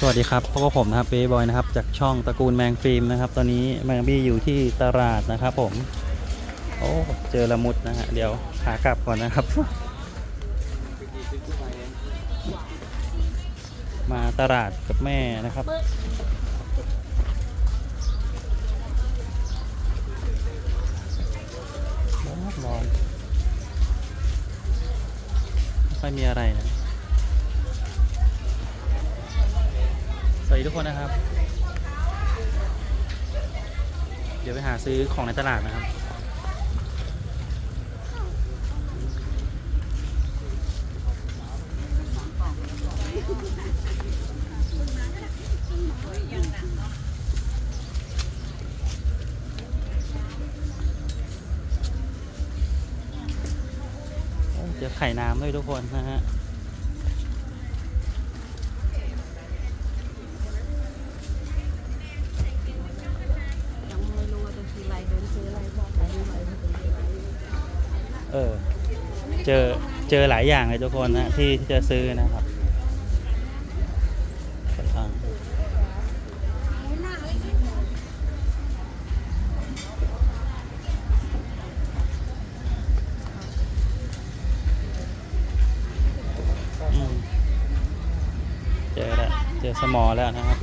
สวัสดีครับพบกับผมนะครับเบย์บอยนะครับจากช่องตระกูลแมงฟิล์มนะครับ ตอนนี้แมงบี้อยู่ที่ตลาดนะครับผม โอ้เจอละมุดนะฮะเดี๋ยวขากลับก่อนนะครับ มาตลาดกับแม่นะครับร้อนร้อนไม่มีอะไรนะ สวัสดีทุกคนนะครับ เดี๋ยวไปหาซื้อของในตลาดนะครับโอ้เจอไข่น้ำด้วยทุกคนนะฮะ เจอหลายอย่างเลยทุกคนนะที่ที่จะซื้อนะครับเจอแล้วเจอสมอแล้วนะครับ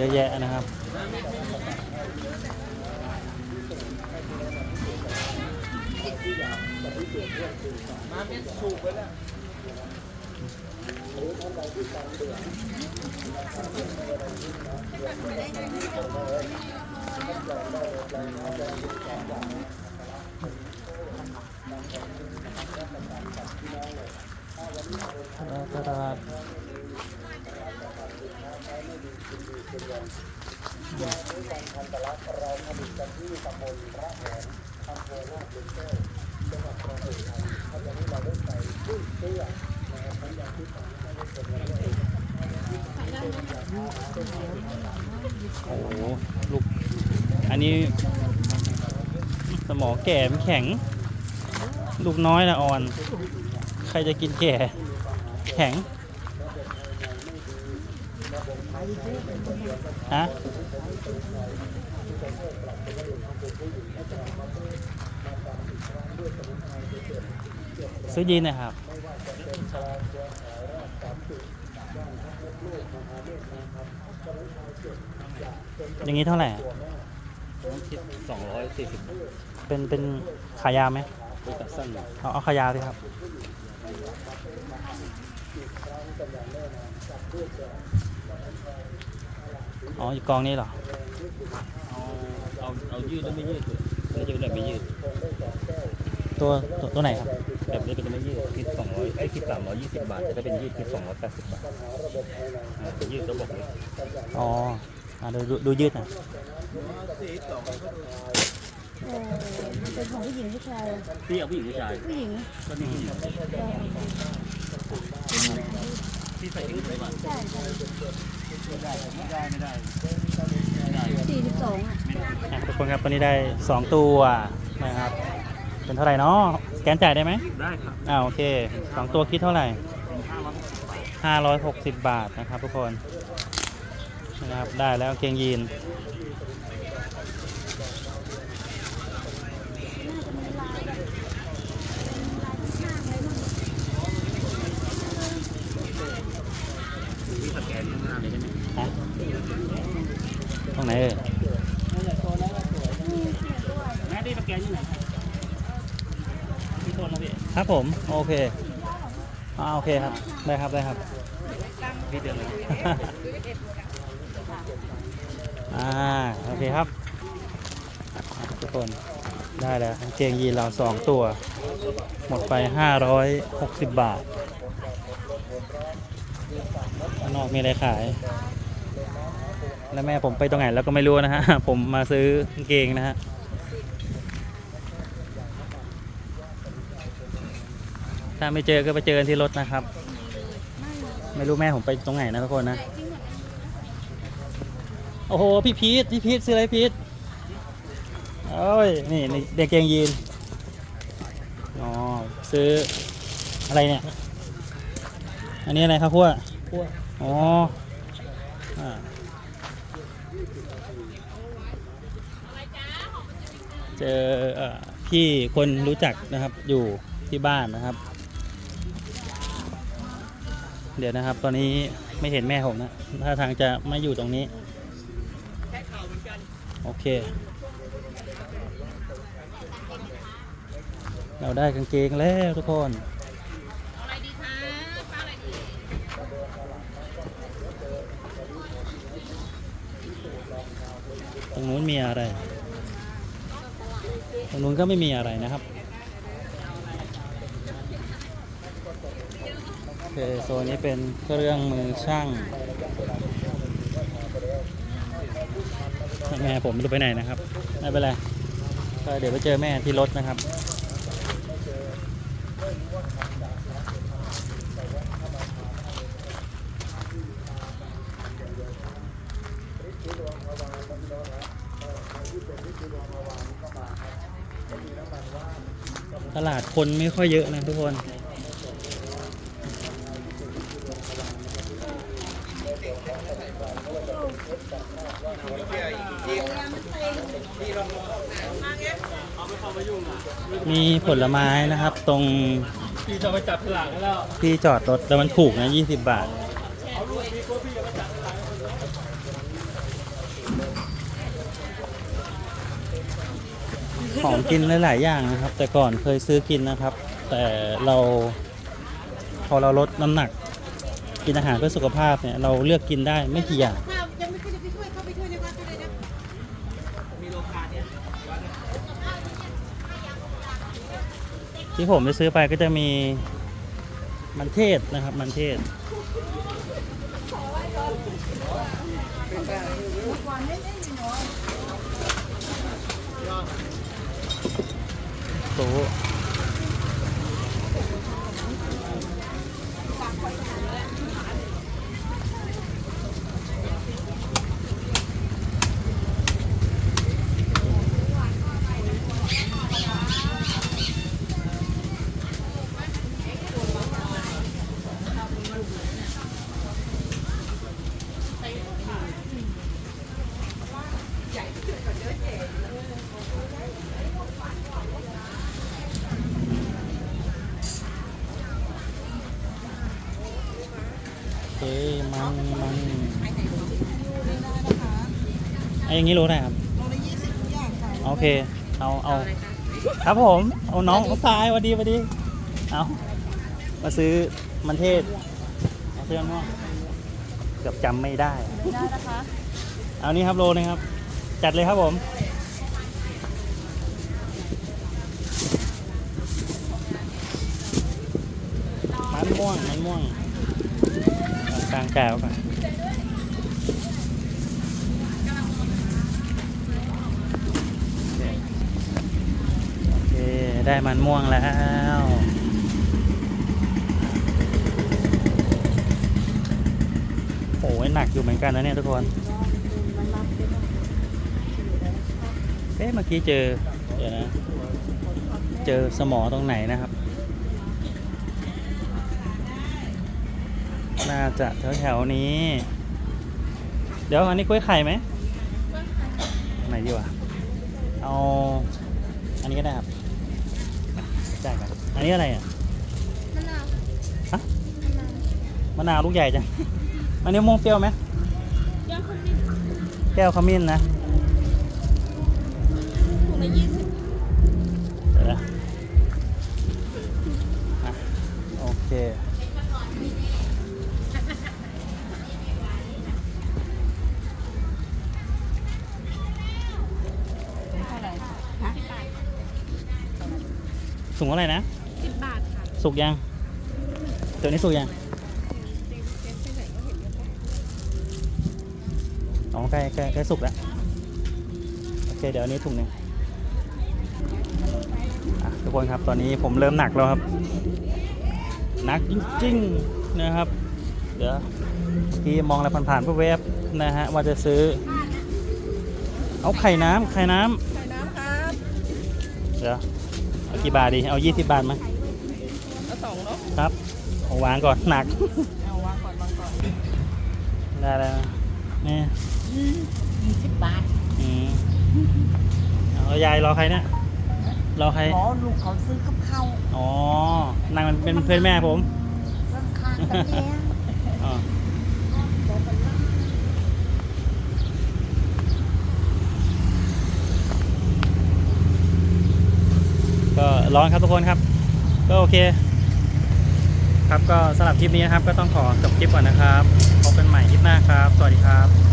ขอะแยะนะครับ ตลาด งเยอะแยะนะครับตลาดโอ้โหลูก อันนี้ สมองแก่มันแข็ง ลูกน้อยนะอ่อน ใครจะกินแก่ แข็ง ฮะอซื้อยีนหนะครับอย่างนี้เท่าไหร่อะคิดสองร้อยสี่สิบเป็นเป็นขายาวไหมเป็นตัดสั้นเอาเอาขายาวสิครับ อ๋ออยู่กองนี้เหรอ เอาเอาเอายืดแล้วไม่ยืดแล้วจะเป็นแบบไม่ยืดตัวตัวตัวไหนครับ แบบนี้ก็จะไม่ยืดคิดสองร้อยไอ้ยคิดสามร้อยยี่สิบบาทแต่ถ้าเป็นยืดคิดสองร้อยแปดสิบบาทอ่าเป็นยืดก็บอกเลยอ๋ออะดูดูดูยืดหน่อยโอ้มันเป็นของผู้หญิงผู้ชายพี่เอาผู้หญิงผู้ชายผู้หญิง ก็นี่ผู้หญิง พี่ใส่ทิ้งไปบ้างใช่ไม่ได้ไม่ได้ไม่ได้ไม่ได้สี่สิบสองอะอะทุกคนครับตอนนี้ได้ 2 ตัวนะครับ เป็นเท่าไหร่เนาะสแกนจ่ายได้ไหมได้ครับอ่าโอเคสองตัวคิดเท่าไหร่ห้าร้อยหกสิบบาท560 บาทนะครับทุกคนนะครับได้แล้วกางเกงยีน พี่สแกนข้างหน้าเลยได้ไหม ฮะตรงไหนเอ่ยแม่ได้สแกนที่ไหนพี่โทษนะพี่ครับผม โอเคอ่าโอเคครับ ได้ครับ ได้ครับ พี่เดือนเลยอ่า โอเคครับ ทุกคน ได้แล้วกางเกงยีนเราสองตัว หมดไป 560 บาทข้างนอกมีอะไรขาย แล้วแม่ผมไปตรงไหนแล้วก็ไม่รู้นะฮะ ผมมาซื้อกางเกงนะฮะถ้าไม่เจอก็ไปเจอกันที่รถนะครับ ไม่รู้แม่ผมไปตรงไหนนะทุกคนนะ โอ้โห พี่พีทพี่พีทซื้ออะไรพีทโอ้ยนี่นี่เด็กเกงยีนอ๋อซื้ออะไรเนี่ย อันนี้อะไรครับพวกพวกอ๋ออ่า เจอพี่คนรู้จักนะครับอยู่ที่บ้านนะครับ เดี๋ยวนะครับ ตอนนี้ไม่เห็นแม่ผมนะท่าทางจะไม่อยู่ตรงนี้โอเค เราได้กางเกงแล้วทุกคนตรงนู้นมีอะไร ตรงนู้นก็ไม่มีอะไรนะครับโอเคโซนนี้เป็นเครื่องมือช่างแม่ผมไม่รู้ไปไหนนะครับไม่เป็นไรเดี๋ยวไปเจอแม่ที่รถนะครับ ตลาดคนไม่ค่อยเยอะนะทุกคน มีผลไม้นะครับตรงพี่จะไปจับฉลากแล้วที่จอดรถแต่มันถูกนะ 20 บาท ของกินหลาย ๆ อย่างนะครับ แต่ก่อนเคยซื้อกินนะครับ แต่เราพอเราลดน้ำหนัก กินอาหารเพื่อสุขภาพเนี่ยเราเลือกกินได้ไม่กี่อย่างข้าวยังไม่ขึ้นจะไปช่วยเข้าไปช่วยในวัดเลยนะที่ผมไปซื้อไปก็จะมีมันเทศนะครับ มันเทศ โเคมันมันไอ้อย่างนี้รู้ได้ครับโลละยี่สิบทุกอย่างค่ะโอเค เอาเอาอะไรคะครับผมเอาน้องเอาทรายสวัสดีสวัสดีเอามาซื้อมันเทศเอาเสื้อม่วงเกือบจำไม่ได้ได้นะคะเอานี่ครับโลนึงครับ จัดเลยครับผมมันม่วงมันม่วงเอา กลางแก้วก่อนโอเค ได้มันม่วงแล้วโอ้ยหนักอยู่เหมือนกันนะเนี่ยทุกคน เอ๊ะเมื่อกี้เจอ เดี๋ยวนะ เจอสมอตรงไหนนะครับ น่าจะแถวแถวๆนี้ เดี๋ยวอันนี้กล้วยไข่ไหมไหนดีวะเอาอันนี้ก็ได้ครับจ่ายกันอันนี้อะไรอะมะนาวฮะมะนาวลูกใหญ่จัง อันนี้มะม่วงเปรี้ยวไหมย่างคนนี้แก้วขมิ้นนะ สูงเท่าไหร่นะสิบบาทค่ะสุกยังตัวนี้สุกยังอ๋อใกล้ใกล้ใกล้สุกแล้วโอเคเดี๋ยวอันนี้ถุงหนึ่งอะทุกคนครับตอนนี้ผมเริ่มหนักแล้วครับ หนักจริงๆนะครับ เดี๋ยวเมื่อกี้มองอะไรผ่านๆเพื่อแวบๆนะฮะว่าจะซื้อ เอาไข่น้ำไข่น้ำใส่น้ำครับ เดี๋ยว เอากี่บาทดี เอา 20 บาทไหมเอาสองเนาะครับเอาวางก่อนหนัก เอาวางก่อนวางก่อนได้แล้วนี่ยี่สิบบาทอืมเอายายรอใครเนี่ยรอใคร อ๋อลูกเขาซื้อกับข้าวอ๋อนางมันเป็นเพื่อนแม่ผมราคากันเนี้ยอ๋อ ก็ร้อนครับทุกคนครับ ก็โอเค ครับก็สำหรับคลิปนี้นะครับ ก็ต้องขอจบคลิปก่อนนะครับพบกันใหม่คลิปหน้าครับ สวัสดีครับ